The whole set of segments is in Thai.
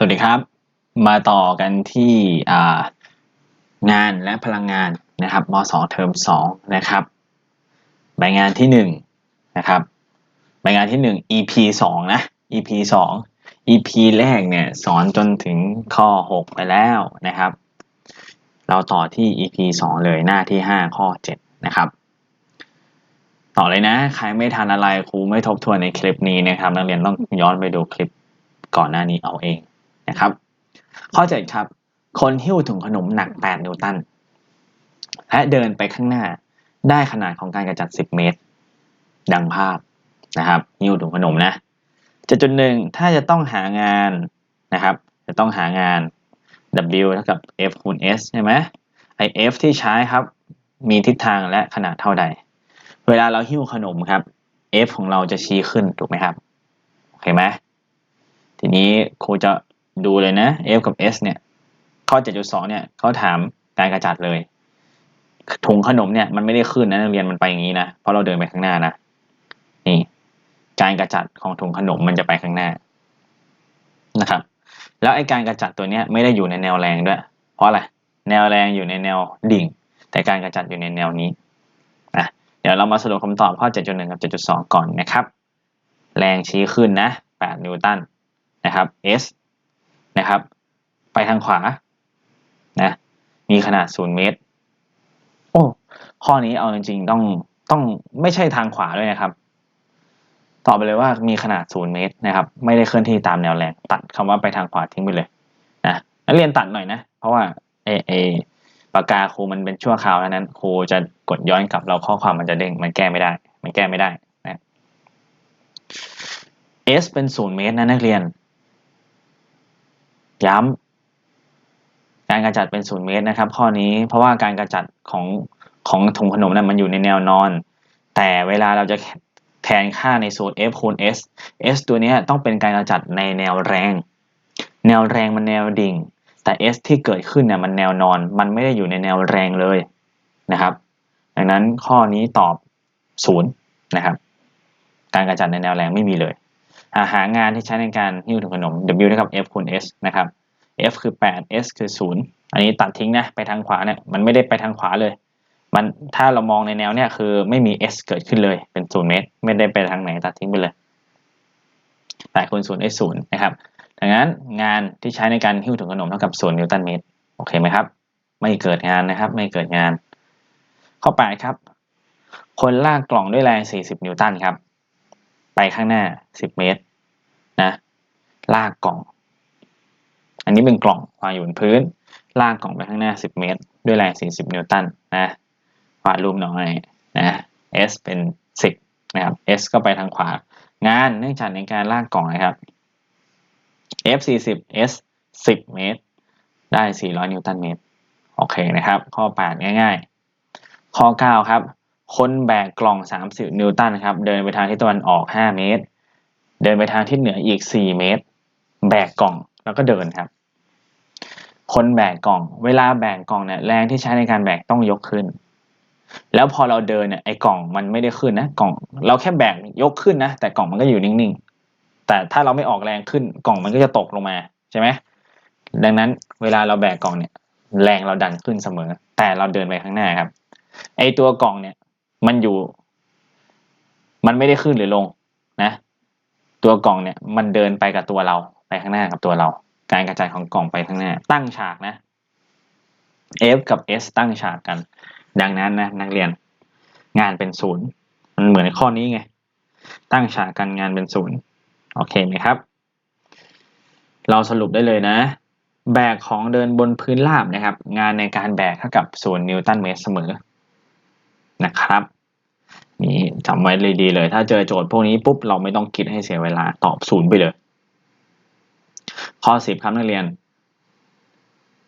สวัสดีครับ มาต่อกันที่งานและพลังงานนะครับม .2 เทอม2นะครับใบงานที่1นะครับใบงานที่ 1 EP 2นะ EP 2 EP แรกเนี่ยสอนจนถึงข้อ 6 ไปแล้วนะครับ เราต่อที่ EP 2 เลยหน้าที่ 5 ข้อ 7 นะครับ ต่อเลยนะ ใครไม่ทันอะไรครูไม่ทบทวนในคลิปนี้นะครับ นักเรียนต้องย้อนไปดูคลิปก่อนหน้านี้เอาเอง นะครับ ข้อ 7 ครับ คนหิ้วถุงขนมหนัก 8 นิวตัน และเดินไปข้างหน้าได้ขนาดของการกระจัด 10 เมตร ดังภาพนะครับหิ้วถุงขนมนะ7.1ถ้าจะต้องหางานนะครับ จะต้องหางาน W เท่ากับ F คูณ S ใช่ไหมไอ F ที่ใช้ครับ มีทิศทางและขนาดเท่าใด เวลาเราหิ้วขนมครับ F ของเราจะชี้ขึ้นถูกไหมครับ โอเคไหมทีนี้ครูจะ ดูเลยนะ F กับ S เนี่ย ข้อ 7.2 เนี่ยเขาถามการกระจัดเลย ถุงขนมเนี่ยมันไม่ได้ขึ้นนะนักเรียนมันไปอย่างนี้นะ เพราะเราเดินไปข้างหน้านะ นี่ การกระจัดของถุงขนมมันจะไปข้างหน้านะครับ แล้วไอ้การกระจัดตัวเนี้ยไม่ได้อยู่ในแนวแรงด้วย เพราะอะไร แนวแรงอยู่ในแนวดิ่ง แต่การกระจัดอยู่ในแนวนี้อะเดี๋ยวเรามาสรุปคำตอบข้อ 7.1 กับ 7.2 ก่อนนะครับ แรงชี้ขึ้นนะ 8 นิวตันนะครับ S นะครับ ไปทางขวานะมีขนาด 0 เมตร โอ้ข้อนี้เอาจริงๆต้องต้องไม่ใช่ทางขวาด้วยนะครับ ตอบไปเลยว่ามีขนาด 0 เมตรนะครับ ไม่ได้เคลื่อนที่ตามแนวแรงตัดคำว่าไปทางขวาทิ้งไปเลยนะนักเรียนตัดหน่อยนะ เพราะว่าเอเอปากกาครูมันเป็นชั่วคราวเท่านั้นครูจะกดย้อนกลับเราข้อความมันจะเด้งมันแก้ไม่ได้ มันแก้ไม่ได้นะ S เป็น 0 เมตรนะนักเรียน ย้ำการกระจัดเป็น0เมตรนะครับ ข้อนี้เพราะว่าการกระจัดของของถุงขนมนะ่ะมันอยู่ในแนวนอน แต่เวลาเราจะแทนค่าในสูตร F คูณ S S ตัวนี้ต้องเป็นการกระจัดในแนวแรง แนวแรงมันแนวดิ่ง แต่ S ที่เกิดขึ้นเนี่ยมันแนวนอน มันไม่ได้อยู่ในแนวแรงเลยนะครับ ดังนั้นข้อนี้ตอบ 0 นะครับ การกระจัดในแนวแรงไม่มีเลย หางานที่ใช้ในการหิ้วถุงขนม W เท่ากับ F คูณ S นะครับ F คือ 8 S คือ 0 อันนี้ตัดทิ้งนะ ไปทางขวาเนี่ยมันไม่ได้ไปทางขวาเลย มันถ้าเรามองในแนวเนี่ยคือไม่มี S เกิดขึ้นเลยเป็น 0 เมตร ไม่ได้ไปทางไหนตัดทิ้งไปเลย8คูณ0 S 0นะครับดังนั้นงานที่ใช้ในการหิ้วถุงขนมเท่ากับ 0 นิวตันเมตรโอเคไหมครับ ไม่เกิดงานนะครับ ไม่เกิดงาน ข้อ8ครับ คนลากกล่องด้วยแรง 40 นิวตันครับ ไปข้างหน้า 10 เมตรนะลากกล่อง อันนี้เป็นกล่องวางอยู่บนพื้น ลากกล่องไปข้างหน้า 10 เมตร ด้วยแรง 40 นิวตันนะวาดรูปหน่อยนะ S เป็น 10 นะครับ S ก็ไปทางขวา งานเนื่องจากในการลากกล่องนะครับ F 40 S 10 เมตร ได้ 400 นิวตันเมตร โอเคนะครับ ข้อ 8 ง่ายๆ ข้อ 9 ครับ คนแบกกล่อง 30 นิวตันครับ เดินไปทางทิศตะวันออก 5 เมตร เดินไปทางทิศเหนืออีก 4 เมตร แบกกล่องแล้วก็เดินครับ คนแบกกล่อง เวลาแบกกล่องเนี่ยแรงที่ใช้ในการแบกต้องยกขึ้น แล้วพอเราเดินเนี่ยไอ้กล่องมันไม่ได้ขึ้นนะกล่อง เราแค่แบกยกขึ้นนะแต่กล่องมันก็อยู่นิ่งๆ แต่ถ้าเราไม่ออกแรงขึ้นกล่องมันก็จะตกลงมาใช่ไหมดังนั้นเวลาเราแบกกล่องเนี่ย แรงเราดันขึ้นเสมอ แต่เราเดินไปข้างหน้าครับไอ้ตัวกล่องเนี่ย มันอยู่ มันไม่ได้ขึ้นหรือลงนะ ตัวกล่องเนี่ยมันเดินไปกับตัวเราไปข้างหน้ากับตัวเรา การกระจายของกล่องไปข้างหน้า ตั้งฉากนะ F กับ S ตั้งฉากกัน ดังนั้นนะนักเรียนงานเป็นศูนย์มันเหมือนข้อนี้ไง ตั้งฉากกันงานเป็นศูนย์โอเคไหมครับ เราสรุปได้เลยนะ แบกของเดินบนพื้นราบนะครับ งานในการแบกเท่ากับศูนย์นิวตันเมตรเสมอ นะครับนี่จำไว้เลยดีเลย ถ้าเจอโจทย์พวกนี้ปุ๊บเราไม่ต้องคิดให้เสียเวลาตอบศูนย์ไปเลย ข้อสิบครับนักเรียน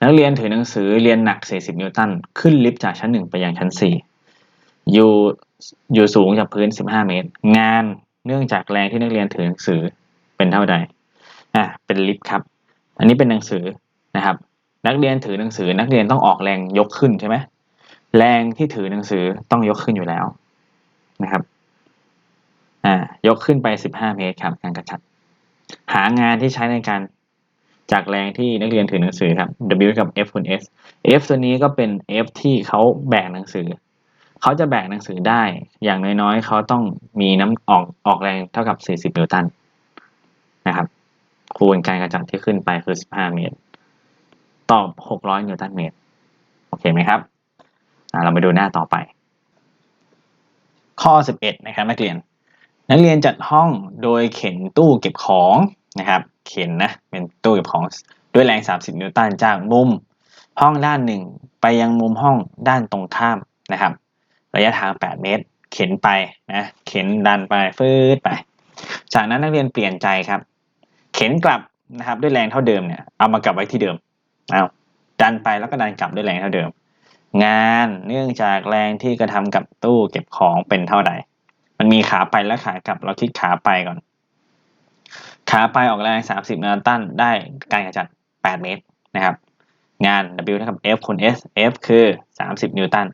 นักเรียนถือหนังสือเรียนหนัก 40 นิวตัน ขึ้นลิฟต์จากชั้นหนึ่งไปยังชั้นสี่อยู่อยู่สูงจากพื้น 15 เมตร งานเนื่องจากแรงที่นักเรียนถือหนังสือเป็นเท่าใดอะเป็นลิฟต์ครับ อันนี้เป็นหนังสือนะครับ นักเรียนถือหนังสือนักเรียนต้องออกแรงยกขึ้นใช่ไหม แรงที่ถือหนังสือต้องยกขึ้นอยู่แล้วนะครับอ่ายกขึ้นไป 15 เมตรครับการกระจัดหางานที่ใช้ในการจากแรงที่นักเรียนถือหนังสือครับ W กับ F คูณ S F ตัวนี้ก็เป็น F ที่เขาแบกหนังสือ เขาจะแบกหนังสือได้ อย่างน้อยๆ เขาต้องมีน้ำออกออกแรงเท่ากับ 40 นิวตันนะครับ คูณการกระจัดที่ขึ้นไปคือ 15 เมตร ตอบ 600 นิวตันเมตร โอเคไหมครับ เรามาดูหน้าต่อไป ข้อ 11 นะครับนักเรียน นักเรียนจัดห้องโดยเข็นตู้เก็บของนะครับเข็นนะเป็นตู้เก็บของด้วยแรง 30 นิวตันจากมุมห้องด้านหนึ่งไปยังมุมห้องด้านตรงข้ามนะครับ ระยะทาง 8 เมตร เข็นไปนะเข็นดันไปฟืดไป จากนั้นนักเรียนเปลี่ยนใจครับ เข็นกลับนะครับด้วยแรงเท่าเดิมเนี่ยเอามากลับไว้ที่เดิมเอาดันไปแล้วก็ดันกลับด้วยแรงเท่าเดิม งานเนื่องจากแรงที่กระทำกับตู้เก็บของเป็นเท่าใด มันมีขาไปและขากลับ เราคิดขาไปก่อน ขาไปออกแรง 30 นิวตันได้การกระจัด 8 เมตรนะครับ งาน W เท่ากับ F คูณ S F คือ 30 นิวตัน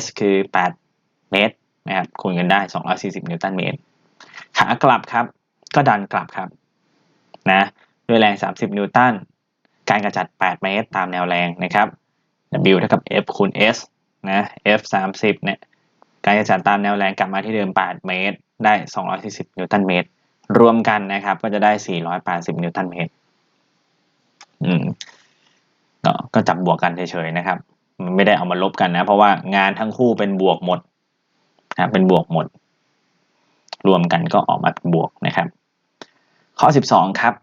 S คือ 8 เมตรนะครับคูณกันได้ 240 นิวตันเมตร ขากลับครับ ก็ดันกลับครับนะด้วยแรง 30 นิวตันการกระจัด 8 เมตรตามแนวแรงนะครับ W เท่ากับ F คูณ S นะ F 30เนี่ยการกระจัดตามแนวแรงกลับมาที่เดิม 8 เมตร ได้ 240 นิวตันเมตร รวมกันนะครับ ก็จะได้ 480 นิวตันเมตร อืมก็ก็จับบวกกันเฉยๆนะครับ มันไม่ได้เอามาลบกันนะ เพราะว่างานทั้งคู่เป็นบวกหมดนะเป็นบวกหมด รวมกันก็ออกมาเป็นบวกนะครับ ข้อ 12 ครับ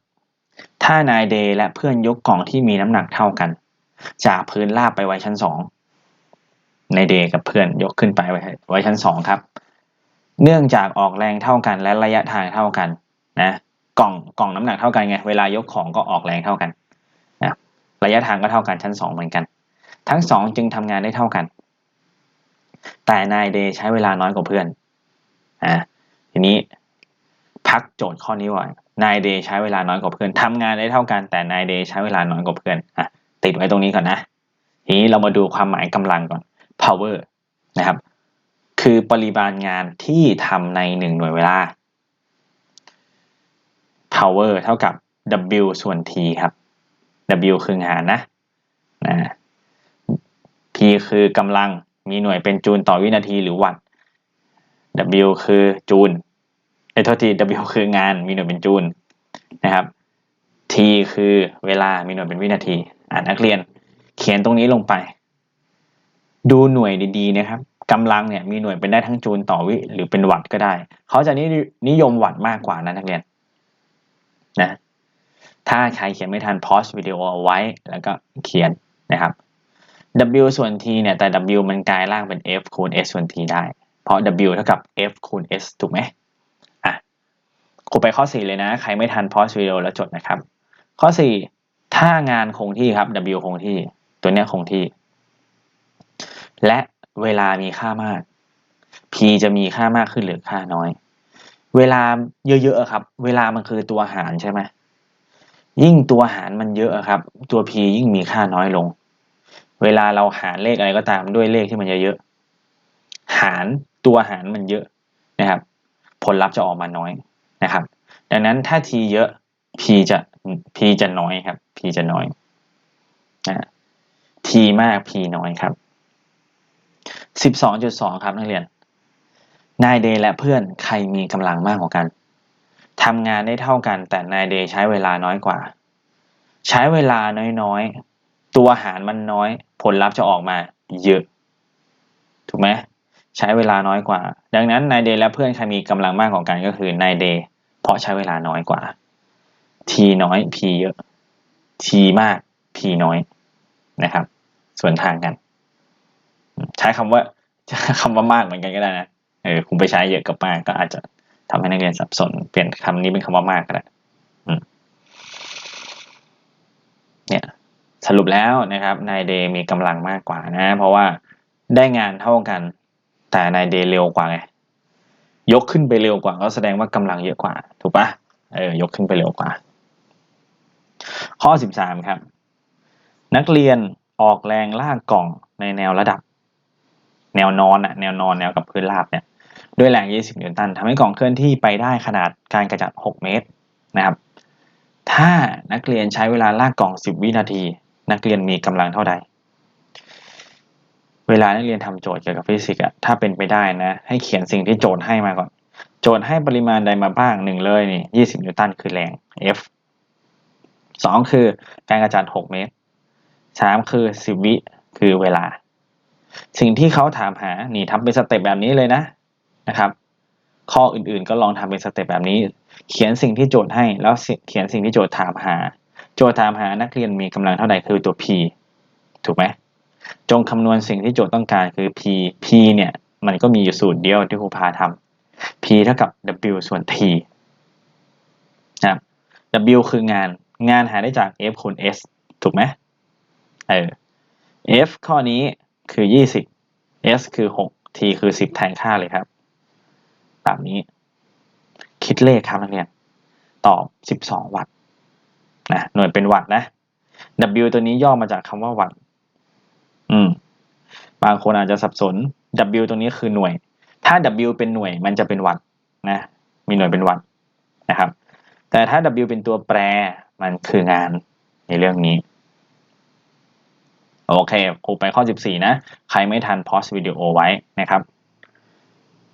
ถ้านายเดย์และเพื่อนยกกล่องที่มีน้ำหนักเท่ากัน จากพื้นราบไปไว้ชั้นสองนายเดกับเพื่อนยกขึ้นไปไว้ไว้ชั้นสองครับ เนื่องจากออกแรงเท่ากันและระยะทางเท่ากันนะกล่องกล่องน้ำหนักเท่ากันไงเวลายกของก็ออกแรงเท่ากันนะระยะทางก็เท่ากันชั้นสองเหมือนกัน ทั้งสองจึงทำงานได้เท่ากัน แต่นายเดใช้เวลาน้อยกว่าเพื่อนอ่าทีนี้พักโจทย์ข้อนี้ไว้นายเดใช้เวลาน้อยกว่าเพื่อนทำงานได้เท่ากันแต่นายเดใช้เวลาน้อยกว่าเพื่อนอะ ติดไว้ตรงนี้ก่อนนะ ทีนี้เรามาดูความหมายกำลังก่อน power นะครับ คือปริมาณงานที่ทำในหนึ่งหน่วยเวลา power เท่ากับ W ส่วน T ครับ W คืองานนะนะ P คือกำลังมีหน่วยเป็นจูลต่อวินาทีหรือวัตต์ W คือจูลไอ้โทษที W คืองานมีหน่วยเป็นจูลนะครับ T คือเวลามีหน่วยเป็นวินาที นักเรียนเขียนตรงนี้ลงไป ดูหน่วยดีๆนะครับกำลังเนี่ยมีหน่วยเป็นได้ทั้งจูลต่อวิ หรือเป็นวัตต์ก็ได้ เขาจะนินิยมวัตต์มากกว่านะนักเรียนนะถ้าใครเขียนไม่ทันพอสวิดีโอเอาไว้แล้วก็เขียนนะครับ W ส่วน T เนี่ยแต่ W มันกลายร่างเป็น F คูณ S ส่วน T ได้ เพราะ W เท่ากับ F คูณ S ถูกไหมอะครูไปข้อ 4 เลยนะ ใครไม่ทันพอสวิดีโอแล้วจดนะครับ ข้อ 4 ถ้างานคงที่ครับ W คงที่ ตัวเนี้ยคงที่ และเวลามีค่ามาก P จะมีค่ามากขึ้นหรือค่าน้อย เวลาเยอะๆครับ เวลามันคือตัวหารใช่ไหมยิ่งตัวหารมันเยอะครับ ตัว P ยิ่งมีค่าน้อยลง เวลาเราหารเลขอะไรก็ตามด้วยเลขที่มันเยอะๆหารตัวหารมันเยอะนะครับ ผลลัพธ์จะออกมาน้อยนะครับ ดังนั้นถ้า T เยอะ P จะ P จะน้อยครับ P จะน้อยนะ T มาก P น้อยครับ 12.2 ครับนักเรียน นายเดย์และเพื่อนใครมีกำลังมากกว่ากันทำงานได้เท่ากัน แต่นายเดย์ใช้เวลาน้อยกว่า ใช้เวลาน้อยๆ ตัวหารมันน้อย ผลลัพธ์จะออกมาเยอะ ถูกไหมใช้เวลาน้อยกว่า ดังนั้นนายเดย์และเพื่อนใครมีกำลังมากกว่ากันก็คือนายเดย์เพราะใช้เวลาน้อยกว่า T น้อย P เยอะ T มาก P น้อยนะครับ ส่วนทางกัน ใช้คำว่าคำว่ามากเหมือนกันก็ได้นะเออคุณไปใช้เยอะกับมากก็อาจจะทำให้นักเรียนสับสน เปลี่ยนคำนี้เป็นคำว่ามากก็ได้เนี่ยสรุปแล้วนะครับนายเดย์มีกำลังมากกว่านะ เพราะว่าได้งานเท่ากัน แต่นายเดย์เร็วกว่าไงยกขึ้นไปเร็วกว่าก็แสดงว่ากำลังเยอะกว่า ถูกปะเออยกขึ้นไปเร็วกว่า ข้อสิบสามครับ นักเรียนออกแรงลากกล่องในแนวระดับ แนวนอนอะแนวนอนแนวกับพื้นราบเนี่ยด้วยแรง 20 นิวตันทำให้กล่องเคลื่อนที่ไปได้ขนาดการกระจัด 6 เมตรนะครับ ถ้านักเรียนใช้เวลาลากกล่อง 10 วินาที นักเรียนมีกำลังเท่าใด เวลานักเรียนทำโจทย์เกี่ยวกับฟิสิกส์อะถ้าเป็นไปได้นะ ให้เขียนสิ่งที่โจทย์ให้มาก่อน โจทย์ให้ปริมาณใดมาบ้างหนึ่งเลยนี่ 20 นิวตันคือแรง F สองคือการกระจัด6เมตรสามคือ10วิคือเวลา สิ่งที่เขาถามหานี่ทำเป็นสเต็ปแบบนี้เลยนะนะครับ ข้ออื่นๆก็ลองทำเป็นสเต็ปแบบนี้ เขียนสิ่งที่โจทย์ให้แล้วเขียนสิ่งที่โจทย์ถามหา โจทย์ถามหานักเรียนมีกำลังเท่าใดคือตัว p ถูกไหมจงคำนวณสิ่งที่โจทย์ต้องการคือ p p เนี่ยมันก็มีอยู่สูตรเดียวที่ครูพาทำ p เท่ากับ w ส่วน t นะครับ w คืองาน งานหาได้จาก f คูณ s ถูกไหมเออ f ข้อนี้คือ 20 s คือ 6 t คือ 10 แทนค่าเลยครับแบบนี้ คิดเลขครับนักเรียนตอบ 12 วัตต์นะหน่วยเป็นวัตต์นะ W ตัวนี้ย่อมาจากคำว่าวัตต์อืม บางคนอาจจะสับสน W ตัวนี้คือหน่วย ถ้า W เป็นหน่วยมันจะเป็นวัตต์นะ มีหน่วยเป็นวัตต์นะครับ แต่ถ้า W เป็นตัวแปรมันคืองานในเรื่องนี้ โอเคครูไปข้อ 14 นะ ใครไม่ทันพอสวิดีโอไว้นะครับ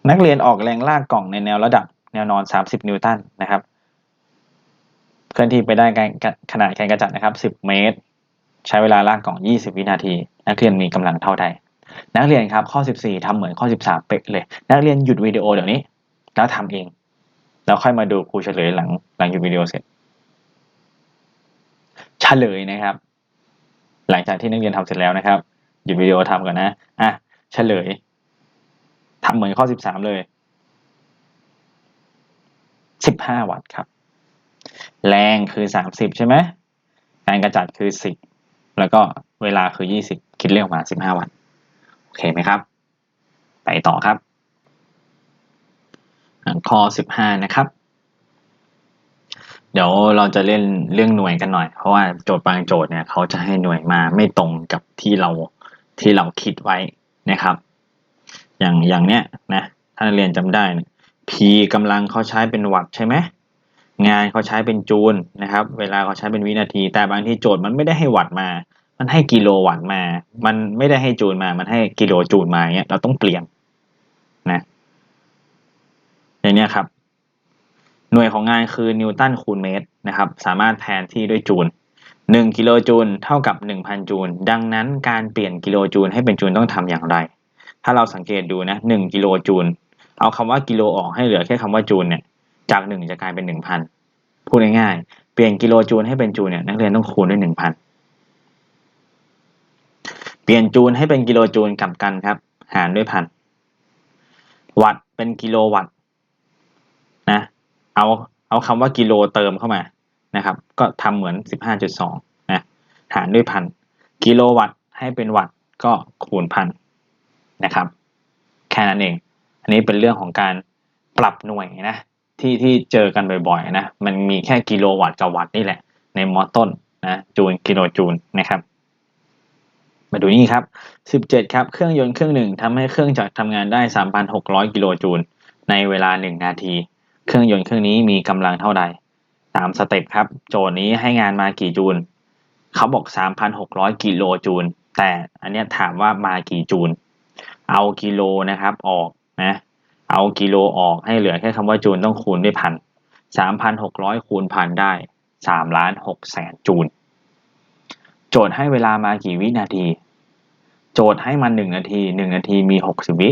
นักเรียนออกแรงลากกล่องในแนวระดับแนวนอน 30 นิวตันนะครับเคลื่อนที่ไปได้ขนาดการกระจัดนะครับ 10 เมตร ใช้เวลาลากกล่อง 20 วินาที นักเรียนมีกำลังเท่าใด นักเรียนครับข้อ 14ทำเหมือนข้อ 13 เป๊ะเลย นักเรียนหยุดวิดีโอเดี๋ยวนี้ แล้วทำเอง แล้วค่อยมาดูครูเฉลยหลังหลังหยุดวิดีโอเสร็จเฉลยนะครับ หลังจากที่นักเรียนทำเสร็จแล้วนะครับหยุดวิดีโอทำก่อนนะอะเฉลยทำเหมือนข้อ13เลย15วัตต์ครับ แรงคือ30ใช่ไหมการกระจัดคือ10แล้วก็เวลาคือ20คิดเลขออกมา15วัตต์โอเคไหมครับ ไปต่อครับ ข้อ 15 นะครับ เดี๋ยวเราจะเล่นเรื่องหน่วยกันหน่อย เพราะว่าโจทย์บางโจทย์เนี่ยเขาจะให้หน่วยมาไม่ตรงกับที่เราที่เราคิดไว้นะครับ อย่างอย่างเนี้ยนะถ้านเรียนจำได้ P กำลังเขาใช้เป็นวัตต์ใช่ไหมงานเขาใช้เป็นจูลนะครับ เวลาเขาใช้เป็นวินาที แต่บางทีโจทย์มันไม่ได้ให้วัตต์มา มันให้กิโลวัตต์มา มันไม่ได้ให้จูลมา มันให้กิโลจูลมาเนี้ยเราต้องเปลี่ยน อย่างนี้ครับ หน่วยของงานคือนิวตันคูณเมตรนะครับ สามารถแทนที่ด้วยจูล1กิโลจูลเท่ากับ 1,000 จูล ดังนั้นการเปลี่ยนกิโลจูลให้เป็นจูลต้องทำอย่างไร ถ้าเราสังเกตดูนะ1กิโลจูล เอาคำว่ากิโลออกให้เหลือแค่คำว่าจูลเนี่ย จากหนึ่งจะกลายเป็นหนึ่งพันพูดง่ายๆ เปลี่ยนกิโลจูลให้เป็นจูลเนี่ยนักเรียนต้องคูณด้วยหนึ่งพันเปลี่ยนจูลให้เป็นกิโลจูลกลับกันครับ หารด้วยพัน วัตต์เป็นกิโลวัตต์ นะ เอาเอาคำว่ากิโลเติมเข้ามานะครับ ก็ทำเหมือนสิบห้าจุดสองนะหารด้วยพันกิโลวัตต์ให้เป็นวัตต์ก็คูณพันนะครับ แค่นั้นเอง อันนี้เป็นเรื่องของการปรับหน่วยนะที่ที่เจอกันบ่อยๆนะ มันมีแค่กิโลวัตต์กับวัตต์นี่แหละ ในมอต้นนะจูลกิโลจูลนะครับ มาดูนี่ครับ 17 ครับ เครื่องยนต์เครื่องหนึ่งทำให้เครื่องจักรทำงานได้ 3,600 กิโลจูลในเวลา 1 นาที เครื่องยนต์เครื่องนี้มีกำลังเท่าใดตามสเต็ปครับ โจทย์นี้ให้งานมากี่จูลเขาบอก 3,600 กิโลจูล แต่อันนี้ถามว่ามากี่จูล เอากิโลนะครับออกนะ เอากิโลออกให้เหลือแค่คำว่าจูลต้องคูณด้วยพันสามพันหกร้อยคูณพันได้สามล้านหกแสนจูล โจทย์ให้เวลามากี่วินาที โจทย์ให้มาหนึ่งนาทีหนึ่งนาทีมีหกสิบวิ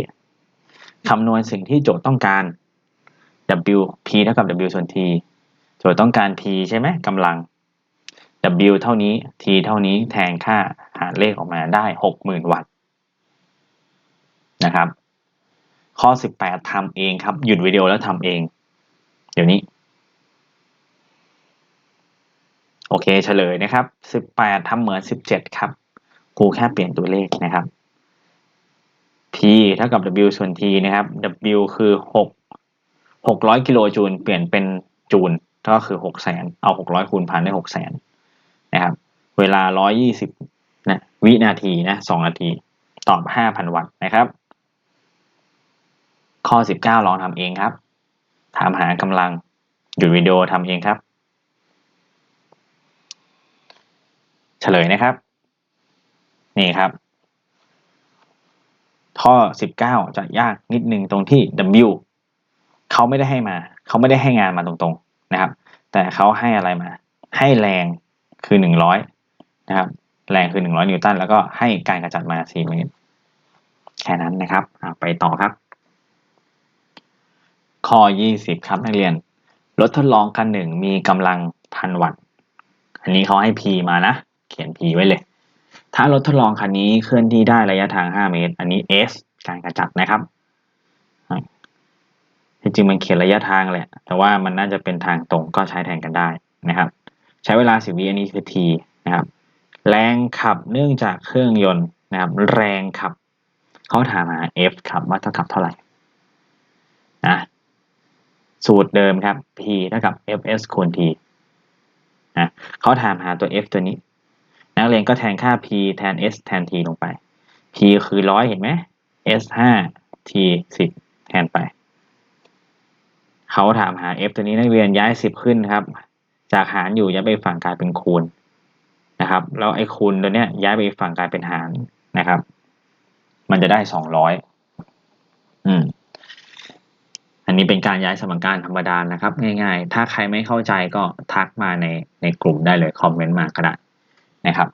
คำนวณสิ่งที่โจทย์ต้องการ W P เท่ากับ W ส่วน T โจทย์ต้องการ P ใช่ไหมกำลัง W เท่านี้ T เท่านี้แทนค่าหารเลขออกมาได้หกหมื่นวัตต์นะครับ ข้อ 18ทำเองครับ หยุดวิดีโอแล้วทำเอง เดี๋ยวนี้ โอเคเฉลยนะครับ 18ทำเหมือน 17 ครับครูแค่เปลี่ยนตัวเลขนะครับ P เท่ากับ W ส่วน T นะครับ W คือ 6 600กิโลจูลเปลี่ยนเป็นจูลก็คือ6แสนเอา600คูณพันได้6แสนนะครับ เวลา120นะวินาทีนะ2นาที ตอบ5,000วัตต์นะครับ ข้อ19ลองทำเองครับ ถามหากำลังหยุดวิดีโอทำเองครับ เฉลยนะครับ นี่ครับ ข้อ 19 จะยากนิดนึงตรงที่ W เขาไม่ได้ให้มา เขาไม่ได้ให้งานมาตรงๆนะครับ แต่เขาให้อะไรมา ให้แรงคือ100นะครับ แรงคือ100นิวตันแล้วก็ให้การกระจัดมา4เมตรแค่นั้นนะครับไปต่อครับ ข้อ20ครับนักเรียนรถทดลองคันหนึ่งมีกำลังพันวัตต์อันนี้เขาให้ P มานะ เขียน P ไว้เลย ถ้ารถทดลองคันนี้เคลื่อนที่ได้ระยะทาง 5 เมตร อันนี้ S การกระจัดนะครับ จริงๆมันเขียนระยะทางแหละ แต่ว่ามันน่าจะเป็นทางตรงก็ใช้แทนกันได้นะครับ ใช้เวลา 10 วิอันนี้คือ T นะครับ แรงขับเนื่องจากเครื่องยนต์นะครับ แรงขับ เขาถามหา F ขับว่าเท่ากับเท่าไหร่นะสูตรเดิมครับ P เท่ากับ Fs คูณ T นะเขาถามหาตัว F ตัวนี้ นักเรียนก็แทนค่า P แทน S แทน T ลงไป P คือร้อยเห็นไหม S 5 T 10 แทนไป เขาถามหา F ตัวนี้นักเรียนย้าย 10 ขึ้นครับ จากหารอยู่ย้ายไปฝั่งกลายเป็นคูณนะครับ แล้วไอ้คูณตัวเนี้ยย้ายไปฝั่งกลายเป็นหารนะครับ มันจะได้ 200อืมอันนี้เป็นการย้ายสมการธรรมดานะครับ ง่ายๆ ถ้าใครไม่เข้าใจก็ทักมาในในกลุ่มได้เลยคอมเมนต์มาก็ได้นะครับ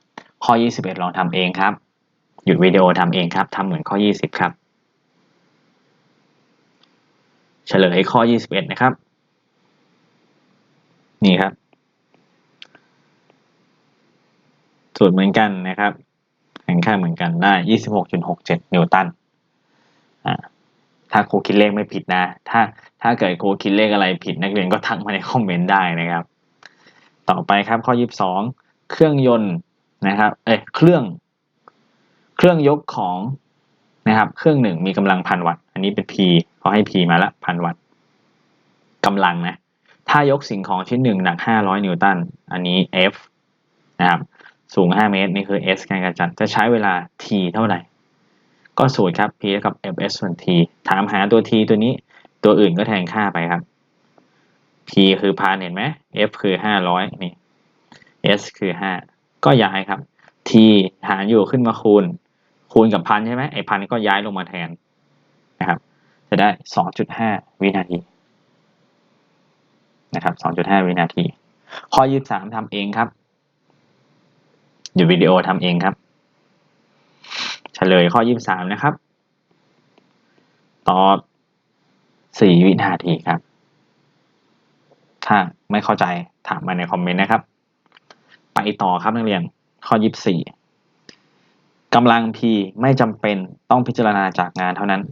ข้อ 21 ลองทำเองครับ หยุดวิดีโอทำเองครับทำเหมือนข้อ 20 ครับ เฉลยข้อ 21 นะครับ นี่ครับ สูตรเหมือนกันนะครับแข่งค่าเหมือนกันได้ 26.67 นิวตันอ่าถ้าครูคิดเลขไม่ผิดนะ ถ้าถ้าเกิดครูคิดเลขอะไรผิดนักเรียนก็ทักมาในคอมเมนต์ได้นะครับ ต่อไปครับข้อ 22 เครื่องยนต์นะครับ เอ้เครื่อง เครื่องยกของนะครับ เครื่องหนึ่งมีกำลังพันวัตต์ อันนี้เป็น P เขาให้ P มาละพันวัตต์กำลังนะ ถ้ายกสิ่งของชิ้นหนึ่งหนัก 500 นิวตัน อันนี้ F นะครับ สูง 5 เมตร นี่คือ S การกระจัด จะใช้เวลา T เท่าไหร่ ก็สูตรครับ P เท่ากับ Fs ส่วน T ถามหาตัว T ตัวนี้ ตัวอื่นก็แทนค่าไปครับ P คือพันเห็นไหม F คือ 500 นี่ S คือ 5 ก็ย้ายครับ T หารอยู่ขึ้นมาคูณ คูณกับพันใช่ไหมไอพันก็ย้ายลงมาแทน จะได้ 2.5 วินาทีนะครับ 2.5 วินาที ข้อ 23ทำเองครับอยู่วิดีโอทำเองครับเฉลยข้อ 23 นะครับ ตอบ 4 วินาทีครับ ถ้าไม่เข้าใจถามมาในคอมเมนต์นะครับ ไปต่อครับนักเรียน ข้อ 24กำลัง P ไม่จำเป็นต้องพิจารณาจากงานเท่านั้น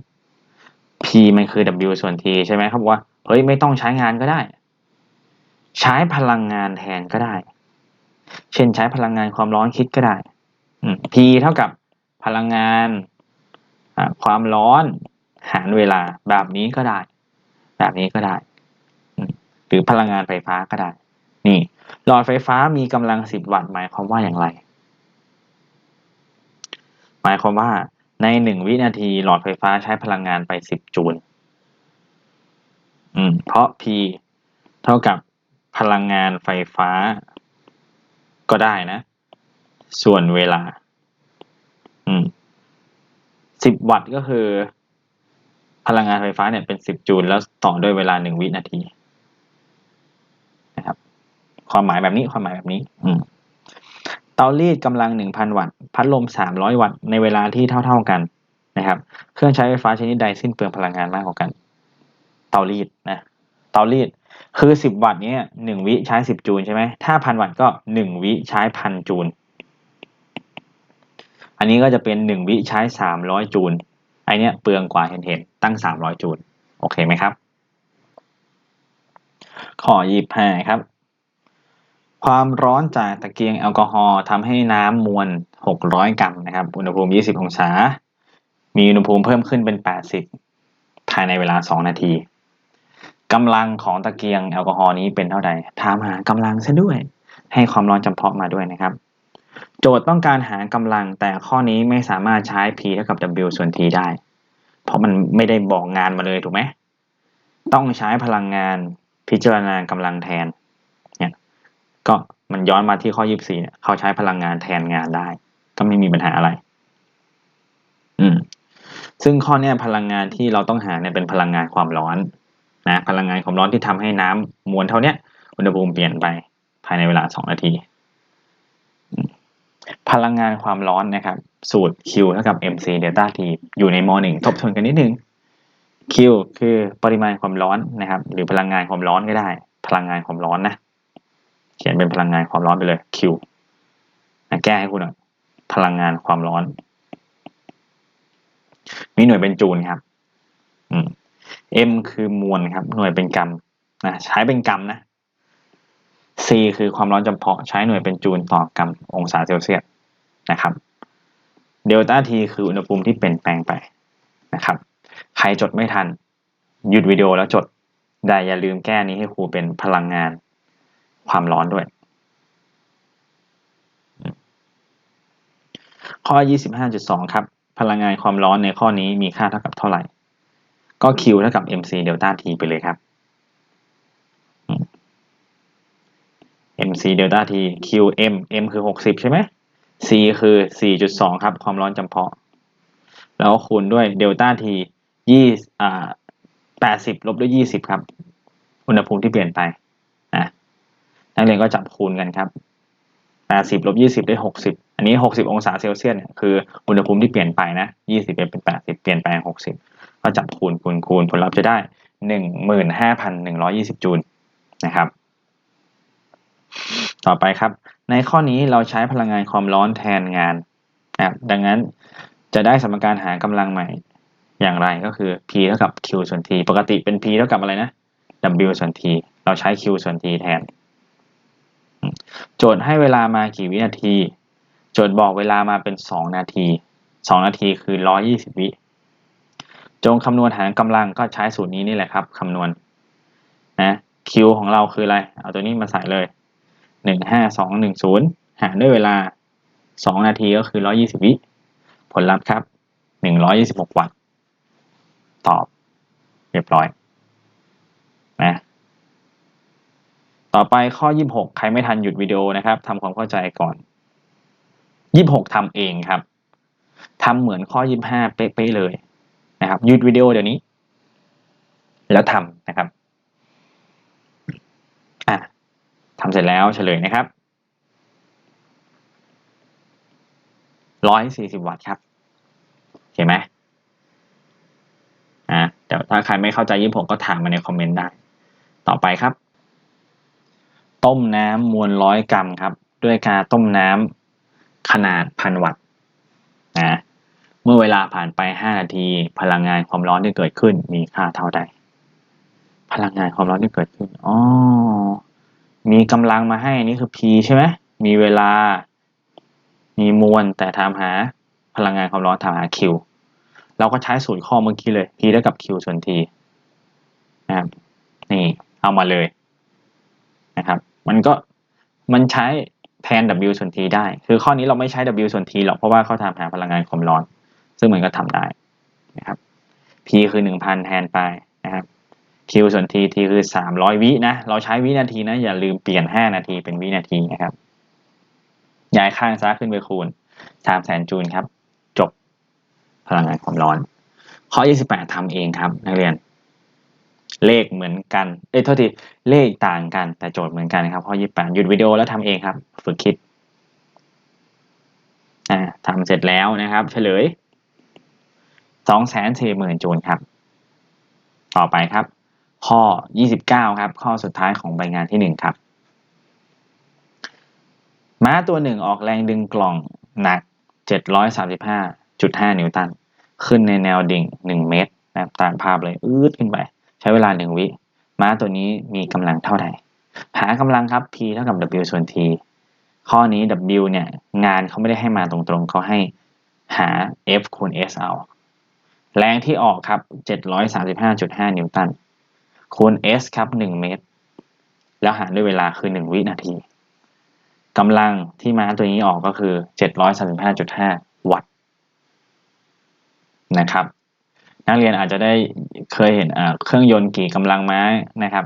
P มันคือ W ส่วน T ใช่ไหมครับว่าเฮ้ยไม่ต้องใช้งานก็ได้ ใช้พลังงานแทนก็ได้ เช่นใช้พลังงานความร้อนคิดก็ได้ P เท่ากับพลังงานความร้อนหารเวลาแบบนี้ก็ได้ แบบนี้ก็ได้ หรือพลังงานไฟฟ้าก็ได้ นี่ หลอดไฟฟ้ามีกำลัง 10 วัตต์หมายความว่าอย่างไร หมายความว่า ใน1วินาทีหลอดไฟฟ้าใช้พลังงานไป10จูลอืม เพราะ P เท่ากับพลังงานไฟฟ้า ก็ได้นะ ส่วนเวลา อืม10วัตต์ก็คือ พลังงานไฟฟ้าเนี่ยเป็น10จูลแล้วต่อด้วยเวลา1วินาที นะครับ ความหมายแบบนี้ความหมายแบบนี้ อืม ตารีดกำลัง 1,000 วัตต์ พัดลม 300 วัตต์ ในเวลาที่เท่า ๆกันนะครับ เครื่องใช้ไฟฟ้าชนิดใดสิ้นเปลืองพลังงานมากกว่ากัน เตารีดนะ เตารีด คือ 10 วัตต์เนี่ย1วิใช้ 10 จูลใช่ไหม ถ้าพันวัตต์ก็ 1 วิใช้พันจูล อันนี้ก็จะเป็น 1 วิใช้ 300 จูล ไอเนี้ยเปลืองกว่าเห็นเห็นตั้ง 300 จูล โอเคไหมครับ ข้อ 25 ครับ ความร้อนจากตะเกียงแอลกอฮอล์ทำให้น้ำมวล 600 กรัมนะครับ อุณหภูมิ 20 องศา มีอุณหภูมิเพิ่มขึ้นเป็น 80 ภายในเวลา 2 นาทีกำลังของตะเกียงแอลกอฮอล์นี้เป็นเท่าใดถามหากำลังซะด้วย ให้ความร้อนจำเพาะมาด้วยนะครับ โจทย์ต้องการหากำลังแต่ข้อนี้ไม่สามารถใช้ P เท่ากับ W ส่วน T ได้ เพราะมันไม่ได้บอกงานมาเลยถูกไหม ต้องใช้พลังงานพิจารณากำลังแทน ก็มันย้อนมาที่ข้อ 24เนี่ยเขาใช้พลังงานแทนงานได้ ก็ไม่มีปัญหาอะไร อืม ซึ่งข้อเนี้ยพลังงานที่เราต้องหาเนี่ยเป็นพลังงานความร้อนนะพลังงานความร้อนที่ทำให้น้ำมวลเท่าเนี้ยอุณหภูมิเปลี่ยนไปภายในเวลา 2 นาที พลังงานความร้อนนะครับ สูตร Q เท่ากับ mc delta t อยู่ในม .1 ทบทวนกันนิดนึง Q คือปริมาณความร้อนนะครับ หรือพลังงานความร้อนก็ได้ พลังงานความร้อนนะ ขียนเป็นพลังงานความร้อนไปเลย Q แก้ให้คุณหน่อยพลังงานความร้อน มีหน่วยเป็นจูลครับ อืม M คือมวลครับ หน่วยเป็นกรัมนะใช้เป็นกรัมนะ C คือความร้อนจำเพาะใช้หน่วยเป็นจูลต่อกรัมองศาเซลเซียสนะครับเดลต้า T คืออุณหภูมิที่เปลี่ยนแปลงไปนะครับ ใครจดไม่ทันหยุดวิดีโอแล้วจด ได้อย่าลืมแก้นี้ให้ครูเป็นพลังงาน ความร้อนด้วย ข้อ 25.2 ครับ พลังงานความร้อนในข้อนี้มีค่าเท่ากับเท่าไหร่ ก็ Q เท่ากับ mc เดลต้า T ไปเลยครับ mc เดลต้า T q m m คือ 60 ใช่ไหม c คือ 4.2 ครับ ความร้อนจำเพาะ แล้วคูณด้วยเดลต้า t ยี่อ่า80 ลบด้วย 20 ครับ อุณหภูมิที่เปลี่ยนไป นักเรียนก็จับคูณกันครับ80ลบ20 ได้ 60 อันนี้ 60 องศาเซลเซียสคืออุณหภูมิที่เปลี่ยนไปนะ 20เป็น 80 เปลี่ยนแปลง 60 ก็จับคูณคูณคูณผลลัพธ์จะได้ 15,120 จูลนะครับ ต่อไปครับ ในข้อนี้เราใช้พลังงานความร้อนแทนงานนะดังนั้นจะได้สมการหากำลังใหม่อย่างไรก็คือ P เท่ากับ Q ส่วน T ปกติเป็น P เท่ากับอะไรนะ W ส่วน T เราใช้ Q ส่วน T แทน โจทย์ให้เวลามากี่วินาที โจทย์บอกเวลามาเป็น 2 นาที 2 นาทีคือ 120 วิ จงคำนวณหากำลังก็ใช้สูตรนี้นี่แหละครับคำนวณนะ Q ของเราคืออะไร เอาตัวนี้มาใส่เลย 15210 หารด้วยเวลา 2 นาทีก็คือ 120 วิ ผลลัพธ์ครับ 126 วัตต์ตอบ เรียบร้อยนะ ต่อไปข้อ 26 ใครไม่ทันหยุดวิดีโอนะครับทำความเข้าใจก่อน 26ทำเองครับทำเหมือนข้อ 25 เป๊ะๆเลยนะครับหยุดวิดีโอเดี๋ยวนี้ แล้วทำนะครับอะทำเสร็จแล้วเฉลยนะครับ 140 วัตต์ครับเห็นไหมอ่าเดี๋ยวถ้าใครไม่เข้าใจยี่ผมก็ถามมาในคอมเมนต์ได้ ต่อไปครับ ต้มน้ำมวลร้อยกรัมครับ ด้วยการต้มน้ำขนาดพันวัตต์นะเมื่อเวลาผ่านไป 5 นาที พลังงานความร้อนที่เกิดขึ้น มีค่าเท่าใด พลังงานความร้อนที่เกิดขึ้นอ๋อมีกำลังมาให้นี่คือ P ใช่ไหมมีเวลา มีมวลแต่ถามหาพลังงานความร้อนถามหา Q เราก็ใช้สูตรข้อเมื่อกี้เลย P เท่ากับ Q ส่วน T นะครับนี่เอามาเลยนะครับ มันก็มันใช้แทน W ส่วน T ได้ คือข้อนี้เราไม่ใช้ W ส่วน T หรอก เพราะว่าเขาถามหาพลังงานความร้อน ซึ่งมันก็ทำได้นะครับ P คือ 1,000 แทนไปนะครับ Q ส่วน T T คือ 300 วินะ เราใช้วินาทีนะ อย่าลืมเปลี่ยน 5 นาทีเป็นวินาทีนะครับ ย้ายข้างซ้ายขึ้นไปคูณ3แสนจูลครับ จบพลังงานความร้อน ข้อ 28ทำเองครับนักเรียน เลขเหมือนกัน เอ้ยโทษที เลขต่างกัน แต่โจทย์เหมือนกันครับข้อ28หยุดวิดีโอแล้วทำเองครับ ฝึกคิดอ่าทำเสร็จแล้วนะครับ เฉลย240,000จูลครับ ต่อไปครับ ข้อ29ครับ ข้อสุดท้ายของใบงานที่1ครับ ม้าตัวหนึ่งออกแรงดึงกล่องหนัก735.5นิวตัน ขึ้นในแนวดิ่ง1เมตรนะครับตามภาพเลย อืดขึ้นไป ใช้เวลา1วิ ม้าตัวนี้มีกำลังเท่าใดหากำลังครับ P เท่ากับ W ส่วน T ข้อนี้ W เนี่ย งานเขาไม่ได้ให้มาตรงๆ เขาให้หา F คูณ S เอา แรงที่ออกครับ 735.5 นิวตัน คูณ S ครับ 1 เมตร แล้วหารด้วยเวลาคือ 1 วินาทีกำลังที่ม้าตัวนี้ออกก็คือ 735.5 วัตต์นะครับ นักเรียนอาจจะได้เคยเห็นเครื่องยนต์กี่กำลังม้านะครับ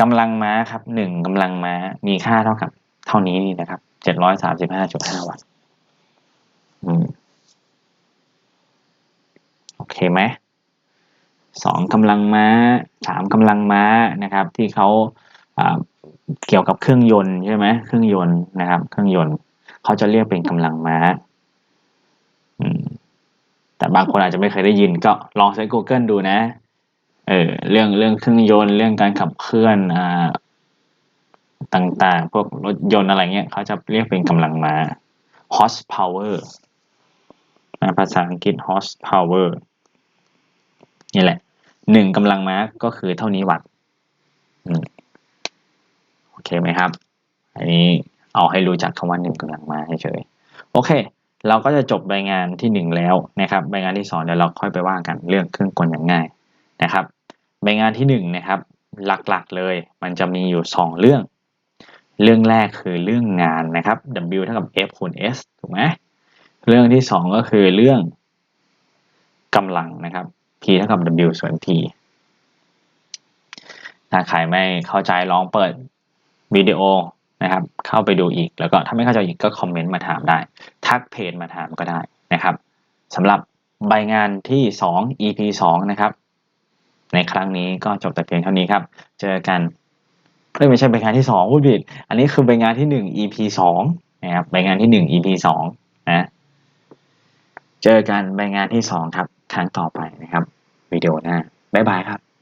กำลังม้าครับหนึ่งกำลังม้ามีค่าเท่ากับ เท่านี้นี่นะครับเจ็ดร้อยสามสิบห้าจุดห้าวัตต์โอเคไหมสองกำลังม้าสามกำลังม้านะครับ ที่เขาอ่าเกี่ยวกับเครื่องยนต์ใช่ไหมเครื่องยนต์นะครับ เครื่องยนต์เขาจะเรียกเป็นกำลังม้า อืม แต่บางคนอาจจะไม่เคยได้ยินก็ลองใช้ Google ดูนะ เออเรื่องเรื่องเครื่องยนต์เรื่องการขับเคลื่อนอ่าต่างๆ พวกรถยนต์อะไรเงี้ยเขาจะเรียกเป็นกำลังม้า horsepower นะภาษาอังกฤษ horsepower นี่แหละหนึ่งกำลังม้าก็คือเท่านี้วัตต์โอเคไหมครับ อันนี้เอาให้รู้จักคำว่าหนึ่งกำลังม้าเฉยๆโอเค เราก็จะจบใบงานที่หนึ่งแล้วนะครับใบงานที่สองเดี๋ยวเราค่อยไปว่ากันเรื่องเครื่องกลอย่างง่ายนะครับใบงานที่หนึ่งนะครับหลักๆเลยมันจะมีอยู่สองเรื่อง เรื่องแรกคือเรื่องงานนะครับ W เท่ากับ F คูณ S ถูกไหมเรื่องที่สองก็คือเรื่องกำลังนะครับ P เท่ากับ W ส่วน T ถ้าใครไม่เข้าใจลองเปิดวิดีโอ นะครับ เข้าไปดูอีกแล้วก็ถ้าไม่เข้าใจอีกก็คอมเมนต์มาถามได้ ทักเพจมาถามก็ได้นะครับสำหรับใบงานที่ 2 EP 2 นะครับ ในครั้งนี้ก็จบแต่เพียงเท่านี้ครับ เจอกันเอ้ยไม่ใช่ใบงานที่2พูดผิด อันนี้คือใบงานที่ 1 EP 2นะครับใบงานที่ 1 EP 2นะเจอกันใบงานที่ 2 ครับ ครั้งต่อไปนะครับวิดีโอหน้าบ๊ายบายครับ